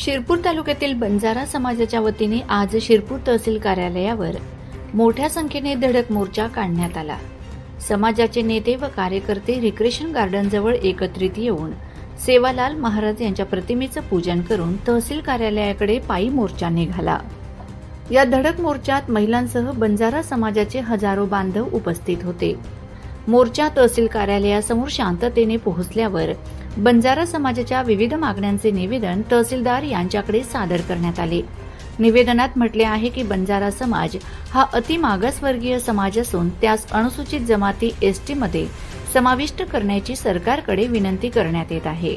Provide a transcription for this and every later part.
शिरपूर तालुक्यातील बंजारा समाजाच्या वतीने आज शिरपूर तहसील कार्यालयावर मोठ्या संख्येने धडक मोर्चा काढण्यात आला. समाजाचे नेते व कार्यकर्ते रिक्रेशन गार्डनजवळ एकत्रित येऊन सेवालाल महाराज यांच्या प्रतिमेचं पूजन करून तहसील कार्यालयाकडे पायी मोर्चा निघाला. या धडक मोर्चात महिलांसह बंजारा समाजाचे हजारो बांधव उपस्थित होते. मोर्चा तहसील कार्यालयासमोर शांततेने पोहोचल्यावर बंजारा समाजाच्या विविध मागण्यांचे निवेदन तहसीलदार यांच्याकडे सादर करण्यात आले. निवेदनात म्हटले आहे की बंजारा समाज हा अतिमागासवर्गीय समाज असून त्यास अनुसूचित जमाती एसटीमध्ये समाविष्ट करण्याची सरकारकडे विनंती करण्यात येत आहे.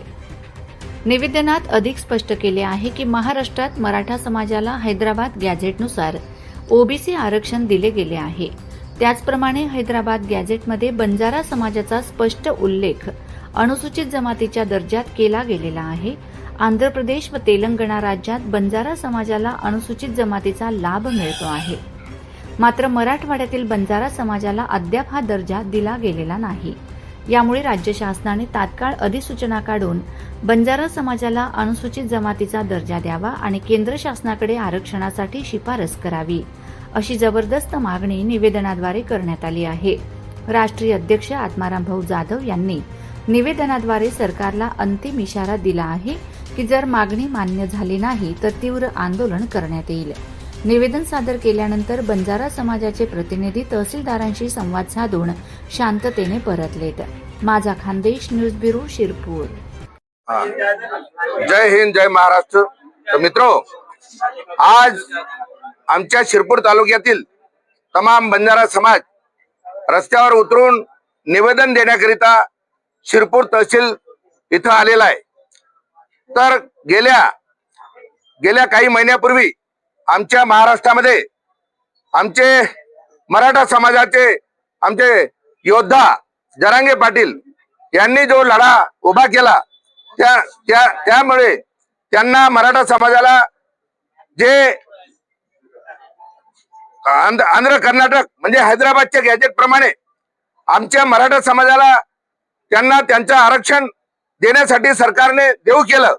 निवेदनात अधिक स्पष्ट केले आहे की महाराष्ट्रात मराठा समाजाला हैदराबाद गॅझेटनुसार ओबीसी आरक्षण दिले गेले आहे. त्याचप्रमाणे हैदराबाद गॅझेटमध्ये बंजारा समाजाचा स्पष्ट उल्लेख अनुसूचित जमातीच्या दर्जात केला गेलेला आहे. आंध्र प्रदेश व तेलंगणा राज्यात बंजारा समाजाला अनुसूचित जमातीचा लाभ मिळतो आहे. मात्र मराठवाड्यातील बंजारा समाजाला अद्याप हा दर्जा दिला गेलेला नाही. यामुळे राज्य शासनाने तात्काळ अधिसूचना काढून बंजारा समाजाला अनुसूचित जमातीचा दर्जा द्यावा आणि केंद्र शासनाकडे आरक्षणासाठी शिफारस करावी. अशी जबरदस्त मागणी निवेदनाद्वारे करण्यात आली आहे. राष्ट्रीय अध्यक्ष आत्माराम भाऊ जाधव यांनी निवेदनाद्वारे सरकारला अंतिम इशारा दिला आहे की जर मागणी मान्य झाली नाही तर तीव्र आंदोलन करण्यात येईल. निवेदन सादर केल्यानंतर बंजारा समाजाचे प्रतिनिधी तहसीलदारांशी संवाद साधून शांततेने परतलेत. माझा खानदेश न्यूज ब्युरो शिरपूर. जय हिंद जय महाराष्ट्र. मित्रो आज आमच्या शिरपूर तालुक्यातील तमाम बंजारा समाज रस्त्यावर उतरून निवेदन देण्याकरिता शिरपूर तहसील इथं आलेला आहे. तर गेल्या गेल्या काही महिन्यापूर्वी आमच्या महाराष्ट्रामध्ये आमचे मराठा समाजाचे आमचे योद्धा जरांगे पाटील यांनी जो लढा उभा केला त्या त्या त्यामुळे त्यांना मराठा समाजाला जे आंध्र आंध्र कर्नाटक म्हणजे हैदराबादच्या गॅजेट प्रमाणे आमच्या मराठा समाजाला त्यांना त्यांचं आरक्षण देण्यासाठी सरकारने देऊ केलं.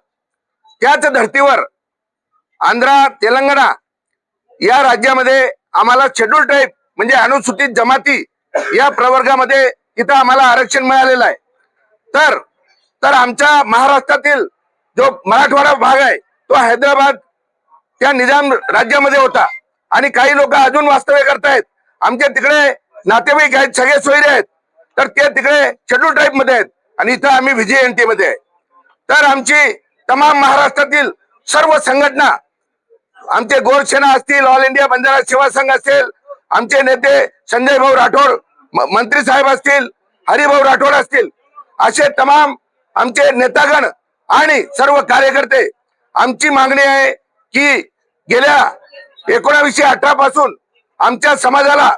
त्याच धर्तीवर आंध्रा तेलंगणा या राज्यामध्ये आम्हाला शेड्यूल टाईप म्हणजे अनुसूचित जमाती या प्रवर्गामध्ये इथं आम्हाला आरक्षण मिळालेलं आहे. तर तर आमच्या महाराष्ट्रातील जो मराठवाडा भाग आहे तो हैदराबाद त्या निजाम राज्यामध्ये होता. आणि काही लोक अजून वास्तव्य करतायत. आमच्या तिकडे नातेवाईक आहेत सगळे सोयरे आहेत. तर ते तिकडे शेड्यूल ट्राईबमध्ये आहेत. आणि इथं आम्ही व्हीजीएनटी मध्ये आहे. तर आमची तमाम महाराष्ट्रातील सर्व संघटना आमचे गोरसेना असतील ऑल इंडिया बंजारा सेवा संघ असेल आमचे नेते संजय भाऊ राठोड म- मंत्री साहेब असतील हरिभाऊ राठोड असतील असे तमाम आमचे नेतागण आणि सर्व कार्यकर्ते आमची मागणी आहे की गेल्या एकोणावीसशे अठरा पासून आमच्या समाजाला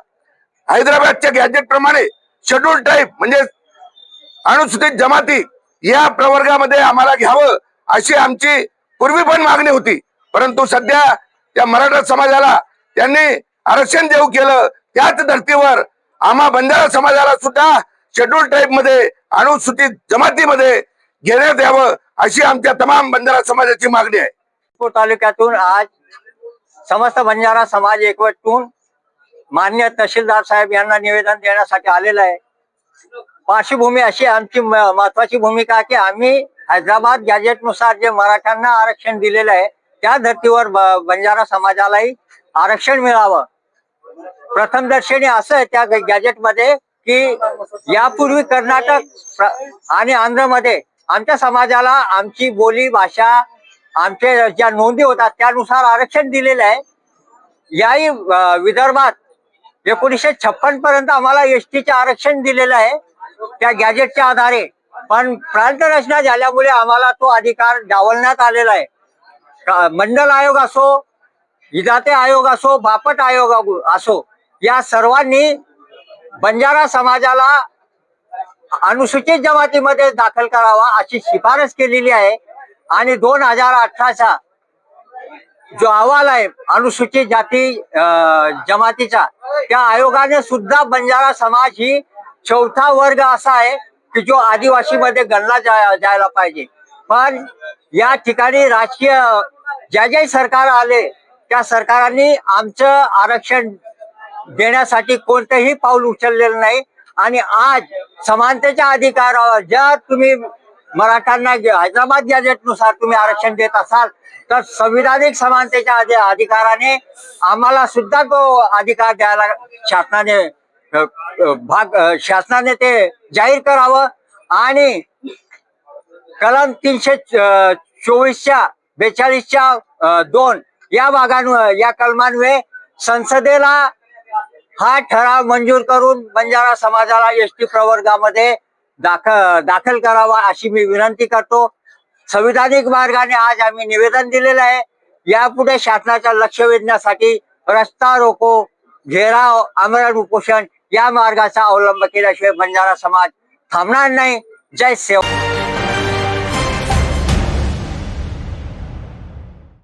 हैदराबादच्या गॅजेट प्रमाणे शेड्यूल टाईप म्हणजे अनुसूचित जमाती या प्रवर्गामध्ये आम्हाला घ्यावं अशी आमची पूर्वी पण मागणी होती. परंतु सध्या त्या मराठा समाजाला त्यांनी आरक्षण देऊ केलं. त्याच धर्तीवर आम्हा बंजारा समाजाला सुद्धा शेड्यूल टाईपमध्ये अनुसूचित जमातीमध्ये घेण्यात यावं अशी आमच्या तमाम बंजारा समाजाची मागणी आहे. तालुक्यातून आज समस्त बंजारा समाज एकवटून मान्य तहसीलदार साहेब यांना निवेदन देण्यासाठी आलेलं आहे. पार्श्वभूमी अशी आमची महत्वाची भूमिका आहे की आम्ही हैदराबाद गॅजेटनुसार जे मराठ्यांना आरक्षण दिलेलं आहे त्या धर्तीवर ब- बंजारा समाजालाही आरक्षण मिळावं. प्रथम दर्शनी असं आहे त्या गॅजेटमध्ये की यापूर्वी कर्नाटक आणि आंध्रमध्ये आमच्या समाजाला आमची बोली भाषा आमच्या ज्या नोंदी होतात त्यानुसार आरक्षण दिलेलं आहे. याही विदर्भात एकोणीसशे छप्पन पर्यंत आम्हाला एस टीचे आरक्षण दिलेलं आहे. त्या गॅजेटच्या आधारे. पण प्रांत रचना झाल्यामुळे आम्हाला तो अधिकार डावलण्यात आलेला आहे. मंडल आयोग असो इजाते आयोग असो बापट आयोग असो या सर्वांनी बंजारा समाजाला अनुसूचित जमातीमध्ये दाखल करावा अशी शिफारस केलेली आहे. आणि दोन हजार अठराचा जो अहवाल आहे अनुसूचित जाती अं, जमातीचा त्या आयोगाने सुद्धा बंजारा समाज ही चौथा वर्ग असा आहे की जो आदिवासी मध्ये गणला जायला पाहिजे. पण या ठिकाणी राजकीय ज्या ज्या सरकार आले त्या सरकारांनी आमचं आरक्षण देण्यासाठी कोणतंही पाऊल उचललेलं नाही. आणि आज समानतेच्या अधिकारावर जर तुम्ही मराठ्यांना हैदराबाद गॅजेटनुसार तुम्ही आरक्षण देत असाल तर संविधानिक समानतेच्या अधिकाराने आम्हाला सुद्धा तो अधिकार द्यायला शासनाने भाग शासनाने ते जाहीर करावं. आणि कलम तीनशे चोवीसच्या बेचाळीसच्या दोन या भागांवर या कलमांमुळे संसदेला हा ठराव मंजूर करून बंजारा समाजाला एस टी प्रवर्गामध्ये दाख दाखल करावा अशी मी विनंती करतो. संविधानिक मार्गाने आज आम्ही निवेदन दिलेलं आहे. यापुढे शासनाच्या लक्ष वेधण्यासाठी रस्ता रोको घेराव आमरण उपोषण या मार्गाचा अवलंब केल्याशिवाय बंजारा समाज थांबणार नाही. जय सेवा.